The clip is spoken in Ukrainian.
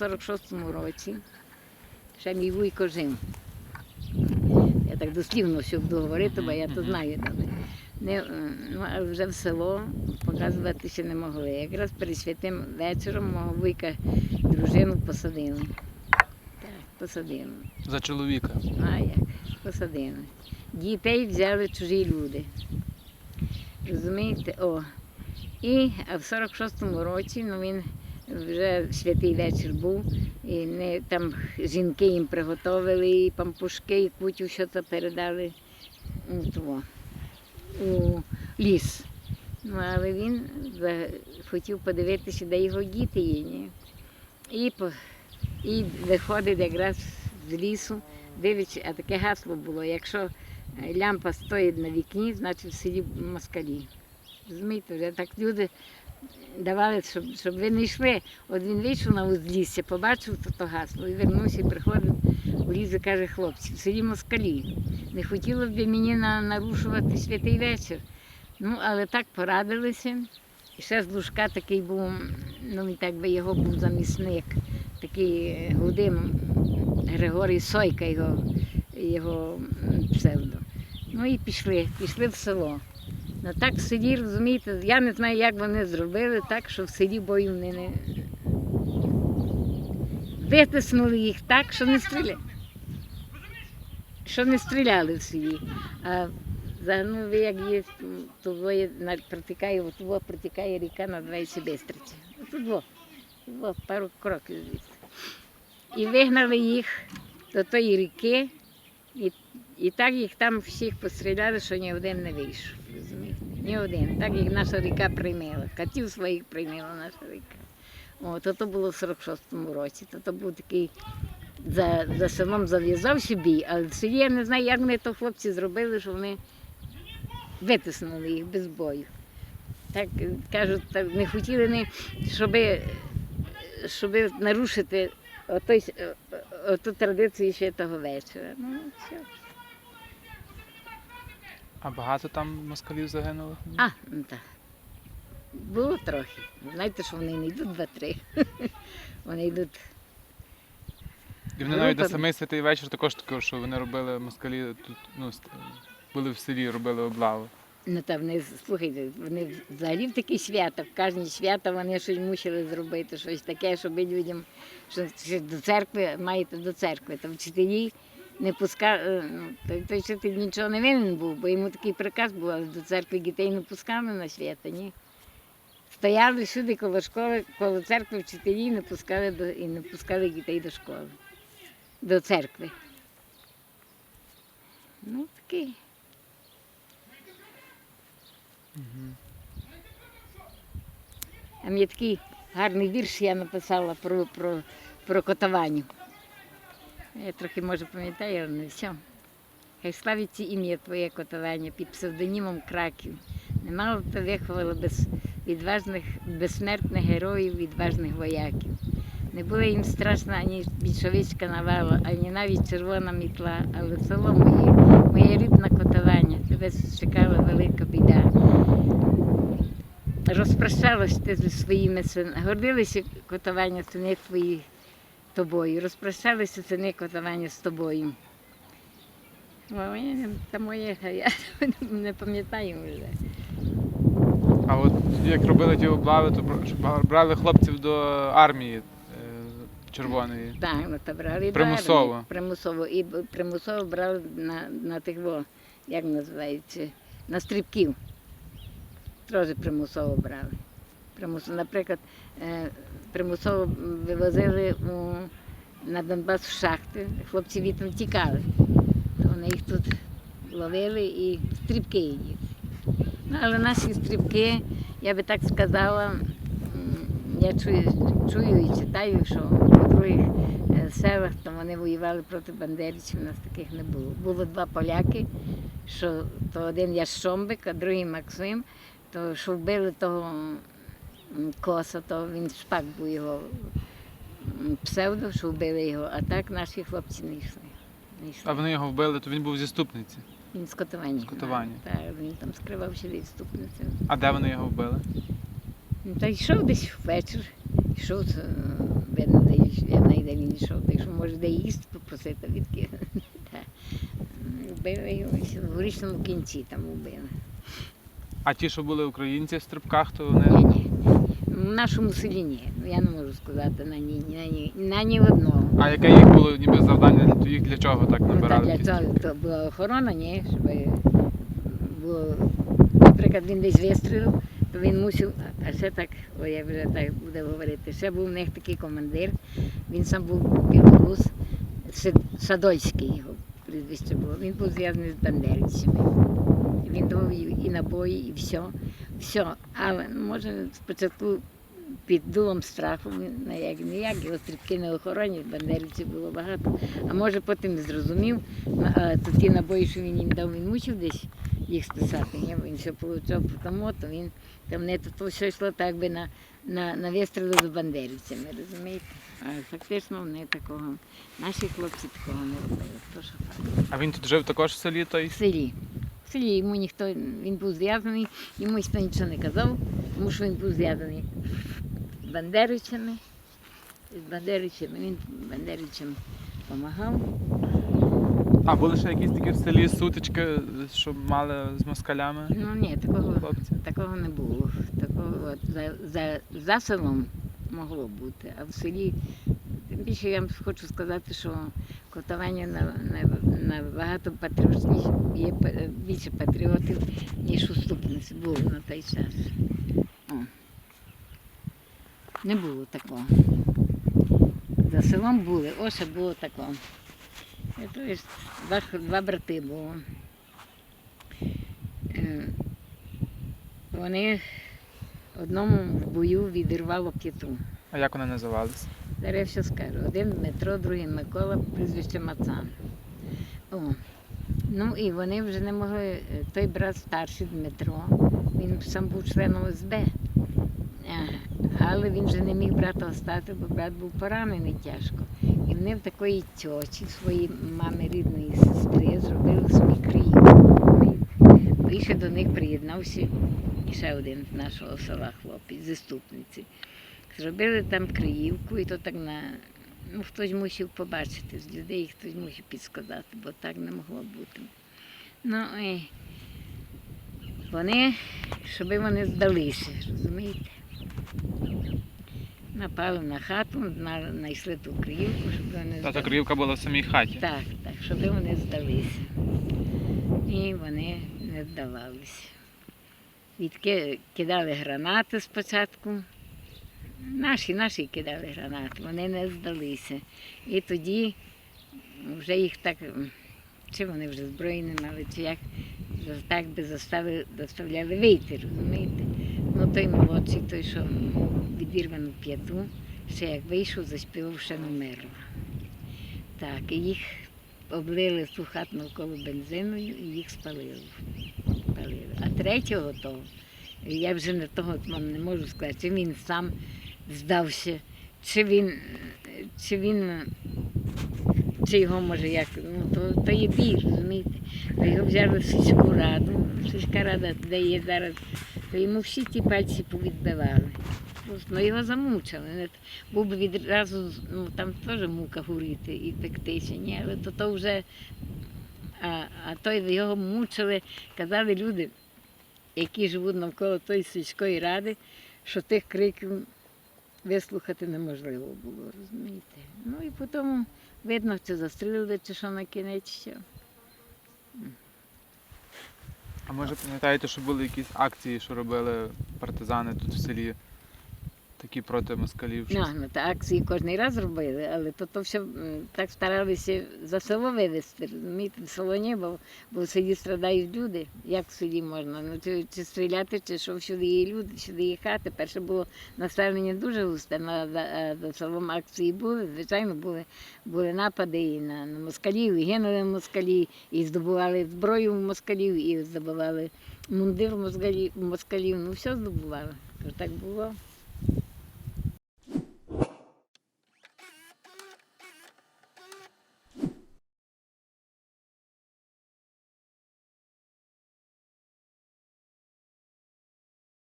в 46-му році ще мій вуйко жив. Я так дослівно все буду говорити, бо я то знаю. Не, ну, вже в село показувати ще не могли. Якраз перед святим вечором мого вуйка дружину посадили. Так, посадили. За чоловіка. А як? Посадили. Дітей взяли чужі люди. Розумієте? О. І а в 46-му році ну, він вже святий вечір був, і не, там жінки їм приготовили, і пампушки, і кутю все це передали у, того, у ліс. Ну, але він хотів подивитися, де його діти є. Ні? І, і виходить якраз з лісу, дивиться, а таке гасло було, якщо лямпа стоїть на вікні, значить в селі москалі. Розумієте, вже так люди давали, щоб, щоб ви не йшли. От він вийшов на узлісся, побачив то, гасло і вернувся і приходить у ліс і каже, хлопці, в селі москалі. Не хотіло б мені на, нарушувати святий вечір. Ну, але так порадилися. І ще з Лужка такий був, ну він так би його був замісник, такий е, Гудим Григорій Сойка, його, його псевдо. Ну і пішли, пішли в село. Ну так в розумієте, я не знаю, як вони зробили так, що в селі бою вони не витиснули їх так, що не стріляли. Що не стріляли в селі. А загнули, як є, то є, на- протікає, от во протікає ріка на 20 бистриці. Тут во, во, пару кроків звідси. І вигнали їх до тої ріки, і, і так їх там всіх постріляли, що ні один не вийшов. Ні один. Так їх наша ріка приймала. Катів своїх приймала наша ріка. О, то, було в 46-му році. То, був такий за, за селом зав'язався бій, але селі я не знаю, як вони то хлопці зробили, що вони витиснули їх без бою. Так кажуть, так не хотіли не, щоб, щоб нарушити отой, с- о- о- оту традицію святого вечора. Ну, все. А багато там москалів загинуло? А, ну так. Було трохи. Знаєте, що вони не йдуть два-три. Вони йдуть. І вони навіть на самий святий вечір також таке, що вони робили москалі тут, ну, були в селі, робили облаву. Ну там вони, слухайте, вони взагалі в такі свята, в кожні свята вони щось мусили зробити, щось таке, щоб людям, що до церкви маєте до церкви. Там вчителі не пускали, ну, той, той вчитель нічого не винен був, бо йому такий приказ був, але до церкви дітей не пускали на свята, ні. Стояли всюди коло школи, коло церкви вчителі не пускали до, і не пускали дітей до школи, до церкви. Ну, такий. А мені такий гарний вірш я написала про, про, про котованню. Я трохи може пам'ятаю, але не все. Хай славиться ім'я твоє котування під псевдонімом Краків. Немало б то виховало без відважних, безсмертних героїв, відважних вояків. Не було їм страшно ані більшовицька навала, ані навіть червона мітла, але село моє, моє рідне котування, тебе чекала велика біда. Розпрощалась ти зі своїми синами. Гордилися котування сини твої тобою. Розпрощалися сини котування з тобою. Та моє, я не пам'ятаю вже. А от як робили ті облави, то брали хлопців до армії е, червоної. Так, ну то брали Примусово. армії. Примусово. І примусово брали на, на тих, як називається, на стрибків. Теж примусово брали. Наприклад, е, примусово вивозили у, на Донбас в шахти, хлопці вітом тікали. Вони їх тут ловили і стрибки їх. Ну, але наші стрибки, я би так сказала, я чую, чую і читаю, що у других е, селах там вони воювали проти бандерівців, у нас таких не було. Було два поляки, що то один Ящомбик, а другий Максим, то що вбили того коса, то він шпак був його псевдо, що вбили його, а так наші хлопці не йшли. Не йшли. А вони його вбили, то він був зі ступниці. Він з котування. З котування. Так, він там скривався від ступниці. А де вони його вбили? Ну, Та йшов десь ввечір, йшов, е, видно, десь підійшов, так що може де їсти попросити відки. Вбили його в горішньому кінці там убили. А ті, що були українці в стрибках, то Ні, вони. ні. В нашому селі ні. Ну, Я не можу сказати на ні, на ні, на ні одного. А яке їх було ніби завдання, то їх для чого так Ну, так, набирали? для цього то була охорона, ні, щоб було, наприклад, він десь вистрілив, то він мусив, а ще так, о, я вже так буду говорити, ще був в них такий командир, він сам був білорус, Сид- Садольський його прізвище було. Він був зв'язаний з бандерівцями. Він давав і і набої, і все. все. Але ну, може спочатку під дулом страху, як ніяк, його стрибки не охоронять, бандерівців було багато. А може потім зрозумів, а, то ті набої, що він їм дав, він мусив десь їх списати. Ні? Він все получав тому, то він там не то, все йшло так би на, на, на вистріли з бандерівцями, розумієте? А фактично вони такого, наші хлопці такого не робили. То, що факт. А він тут жив також в селі той. В селі. В селі йому ніхто, він був зв'язаний, йому ніхто нічого не казав, тому що він був зв'язаний бандеричами. З бандеричами, він бандеричам допомагав. А були ще якісь такі в селі сутички, що мали з москалями Ну ні, такого, хлопці? такого не було. Такого от, за, за, за селом могло бути, а в селі. Тим більше я вам хочу сказати, що котування на, на, набагато патріотичніше, є більше патріотів, ніж уступниць було на той час. Не було такого. За селом були, ось було такого. То є два, два брати було. Е, Вони одному в бою відірвало п'яту. А як вони називалися? Зараз я все скажу. Один Дмитро, другий Микола, прізвище Мацан. О. Ну і вони вже не могли. е, Той брат старший Дмитро, він сам був членом СБ. Е, Але він вже не міг брата остати, бо брат був поранений тяжко. І вони в такої тьочі, своїй мами рідної сестри, зробили собі країну. Більше до них приєднався ще один з нашого села хлопець, заступниці. Зробили там Криївку, і то так на. Ну, хтось мусив побачити з людей, хтось мусив підсказати, бо так не могло бути. Ну і вони, щоб вони здалися, розумієте? Напали на хату, знайшли ту Криївку, щоб вони Та та здалися. крівка була в самій хаті. Так, так, щоб вони здалися. І вони не здавалися. Відки кидали гранати спочатку. Наші, наші кидали гранати, вони не здалися. І тоді вже їх так, чи вони вже зброї не мали, чи як, так би заставили, заставляли вийти, розумієте? Ну той молодший, той, що відірвану п'яту, ще як вийшов, заспівав ще номеру. Так, і їх облили в ту хату навколо бензиною і їх спалили. спалили. А третього того, я вже не того вам не можу сказати, чи він сам здався, чи він, чи він, чи його може як, ну то, то є бій, розумієте. То його взяли в сільську раду, сільська рада, де є зараз, то йому всі ті пальці повідбивали. Ну, його замучили. Був би відразу, ну там теж мука горіти і пектися, ні, але то, то вже, а, а той його мучили, казали люди, які живуть навколо тої сільської ради, що тих криків вислухати неможливо було, розумієте. Ну і потім видно, чи застрілили, чи що на кінець що. А може пам'ятаєте, що були якісь акції, що робили партизани тут в селі, такі проти москалів? Ну, щось? ну, та акції кожен раз робили, але то, то все м, так старалися за село вивезти, розумієте, в село не, бо, бо в селі страдають люди. Як в селі можна? Ну, чи, чи стріляти, чи що всюди є люди, всюди є хати. Перше було населення дуже густе, на, за, за селом акції були, звичайно, були, були напади і на, на москалів, і гинули москалі, і здобували зброю в москалів, і здобували мундир москалів, москалів. ну все здобували. То Так було.